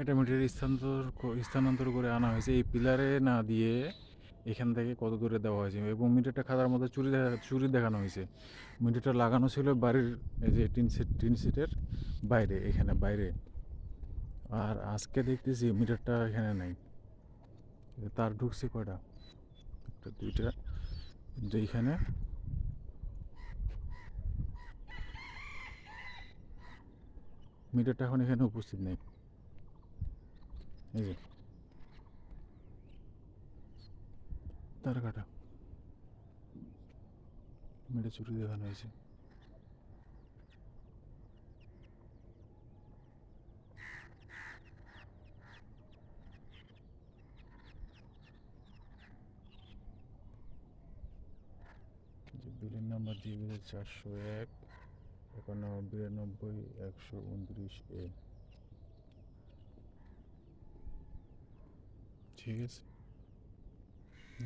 এটা মিটার স্থানান্তর স্থানান্তর করে আনা হয়েছে। এই পিলারে না দিয়ে এখান থেকে কত দূরে দেওয়া হয়েছে? এবং মিটারটা খাতার মধ্যে চুরি দেখা চুরি দেখানো হয়েছে। মিটারটা লাগানো ছিল বাড়ির, এই যে টিন সিট টিন সিটের বাইরে, এখানে বাইরে। আর আজকে দেখতেছি মিটারটা এখানে নাই। তার ঢুকছে কয়টা? একটা, দুইটা। কিন্তু এইখানে মিটারটা এখন এখানে উপস্থিত নেই। যে। তার কাটা। মিটার চুরি দেখানো হয়েছে। বিলের নাম্বার দিয়ে চারশো এক, একান্ন, বিরানব্বই, একশো উনত্রিশ এ। ঠিক আছে।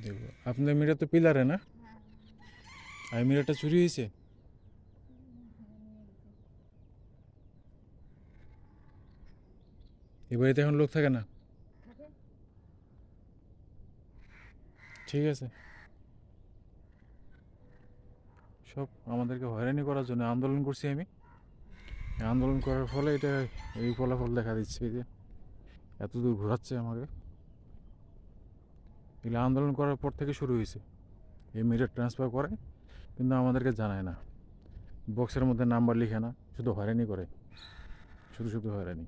দেখব। আপনার মিটার তো পিলারে না? আর মিটারটা চুরি হয়েছে? এই বাড়িতে এখন লোক থাকে না? ঠিক আছে। সব আমাদেরকে হয়রানি করার জন্য আন্দোলন করছি আমি। আন্দোলন করার ফলে এটা এই ফলাফল দেখা দিচ্ছে। যে এত দূর ঘোরাচ্ছে আমাকে। এগুলো আন্দোলন করার পর থেকে শুরু হয়েছে। এই মিটার ট্রান্সফার করে, কিন্তু আমাদেরকে জানায় না। বক্সের মধ্যে নাম্বার লিখে না, শুধু হয়রানি করে। শুধু শুধু হয়রানি।